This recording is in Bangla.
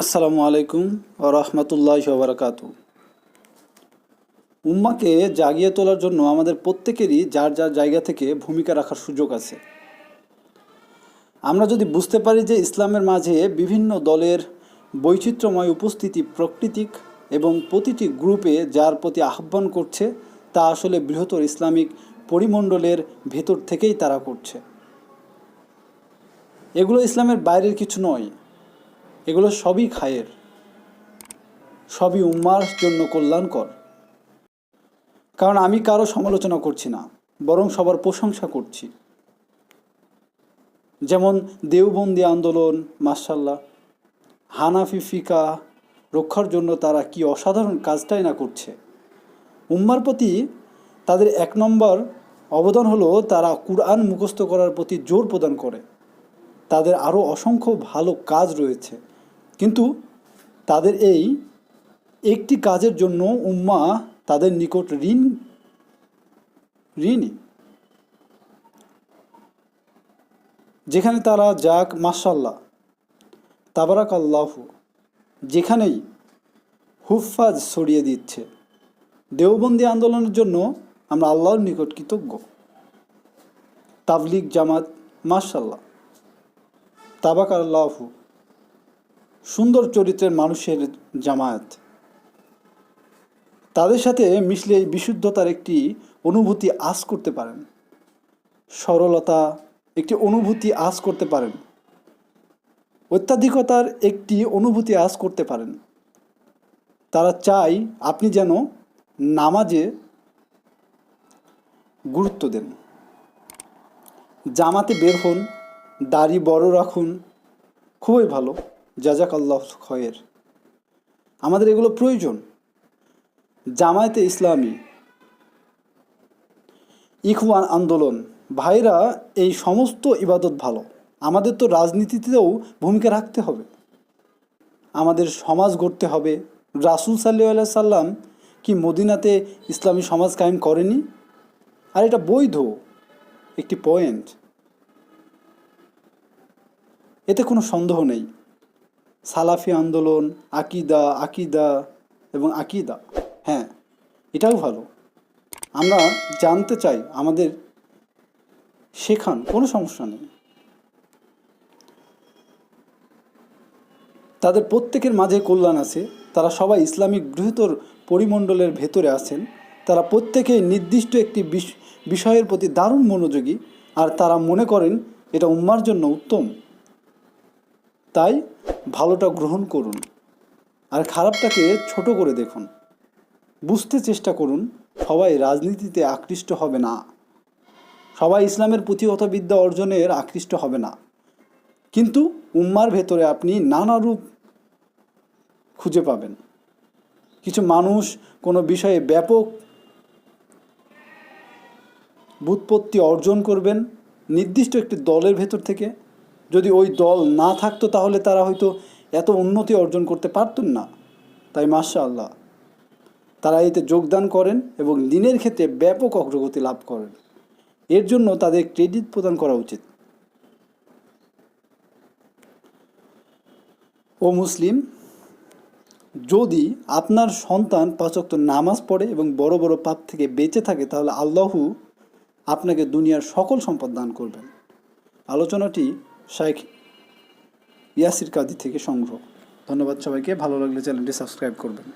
আসসালামু আলাইকুম রহমতুল্লাহ বারাকাত উম্মাকে জাগিয়ে তোলার জন্য আমাদের প্রত্যেকেরই যার যার জায়গা থেকে ভূমিকা রাখার সুযোগ আছে। আমরা যদি বুঝতে পারি যে ইসলামের মাঝে বিভিন্ন দলের বৈচিত্র্যময় উপস্থিতি প্রাকৃতিক এবং প্রতিটি গ্রুপে যার প্রতি আহ্বান করছে, তা আসলে বৃহত্তর ইসলামিক পরিমণ্ডলের ভেতর থেকেই তারা করছে। এগুলো ইসলামের বাইরের কিছু নয় এগুলো সবই খায়ের। সবই উম্মার জন্য কল্যাণকর। কারণ আমি কারও সমালোচনা করছি না, বরং সবার প্রশংসা করছি। যেমন দেওবন্দি আন্দোলন মার্শাল্লাহ হানাফি ফিকা রক্ষার জন্য তারা কি অসাধারণ কাজটাই না করছে? উম্মার প্রতি তাদের এক নম্বর অবদান হলো তারা কুরআন মুখস্থ করার প্রতি জোর প্রদান করে। তাদের আরও অসংখ্য ভালো কাজ রয়েছে। কিন্তু তাদের এই একটি কাজের জন্য উম্মা তাদের নিকট ঋণ ঋণী যেখানে তারা যাক মাসাল্লাহ তাবারাক আল্লাহ যেখানেই হুফাজ ছড়িয়ে দিচ্ছে, দেওবন্দি আন্দোলনের জন্য আমরা আল্লাহর নিকট কৃতজ্ঞ। তাবলিগ জামাত মাসাল্লাহ তাবাক আল্লাহ সুন্দর চরিত্রের মানুষের জামায়াত। তাদের সাথে মিশলে বিশুদ্ধতার একটি অনুভূতি আশ করতে পারেন। সরলতা একটি অনুভূতি আশ করতে পারেন। অত্যাধিকতার একটি অনুভূতি আশ করতে পারেন। তারা চাই আপনি যেন নামাজে গুরুত্ব দেন। জামাতে বের হন, দাড়ি বড় রাখুন, খুবই ভালো। জাজাক আল্লাহ খয়ের। আমাদের এগুলো প্রয়োজন। জামায়াতে ইসলামী ইখওয়ান আন্দোলন। ভাইরা, এই সমস্ত ইবাদত ভালো। আমাদের তো রাজনীতিতেও ভূমিকা রাখতে হবে। আমাদের সমাজ গড়তে হবে। রাসুল সাল্লাহ সাল্লাম কি মদিনাতে ইসলামী সমাজ কায়েম করেনি? আর এটা বৈধ একটি পয়েন্ট এতে কোনো সন্দেহ নেই। সালাফি আন্দোলন, আকিদা আকিদা এবং আকিদা। হ্যাঁ এটাও ভালো। আমরা জানতে চাই আমাদের শেখান, কোনো সমস্যা নেই। তাদের প্রত্যেকের মাঝে কল্যাণ আছে। তারা সবাই ইসলামিক বৃহত্তর পরিমণ্ডলের ভেতরে আছেন। তারা প্রত্যেকেই নির্দিষ্ট একটি বিষয়ের প্রতি দারুণ মনোযোগী। আর তারা মনে করেন এটা উম্মার জন্য উত্তম। তাই ভালোটা গ্রহণ করুন আর খারাপটাকে ছোট করে দেখুন। বুঝতে চেষ্টা করুন, সবাই রাজনীতিতে আকৃষ্ট হবে না। সবাই ইসলামের পুঁথিগত বিদ্যা অর্জনের আকৃষ্ট হবে না। কিন্তু উম্মার ভেতরে আপনি নানা রূপ খুঁজে পাবেন। কিছু মানুষ কোনো বিষয়ে ব্যাপক বুৎপত্তি অর্জন করবেন, নির্দিষ্ট একটি দলের ভেতর থেকে যদি ওই দল না থাকতো তাহলে তারা হয়তো এত উন্নতি অর্জন করতে পারতেন না। তাই মাসা আল্লাহ তারা এতে যোগদান করেন এবং দিনের ক্ষেত্রে ব্যাপক অগ্রগতি লাভ করেন। এর জন্য তাদের ক্রেডিট প্রদান করা উচিত। ও মুসলিম, যদি আপনার সন্তান পাচক নামাজ পড়ে এবং বড় বড় পাপ থেকে বেঁচে থাকে, তাহলে আল্লাহু আপনাকে দুনিয়ার সকল সম্পদ দান করবেন। আলোচনাটি শাইখ ইয়াসির কাদি থেকে সংগ্রহ। ধন্যবাদ সবাইকে। ভালো লাগলে চ্যানেলটি সাবস্ক্রাইব করবেন।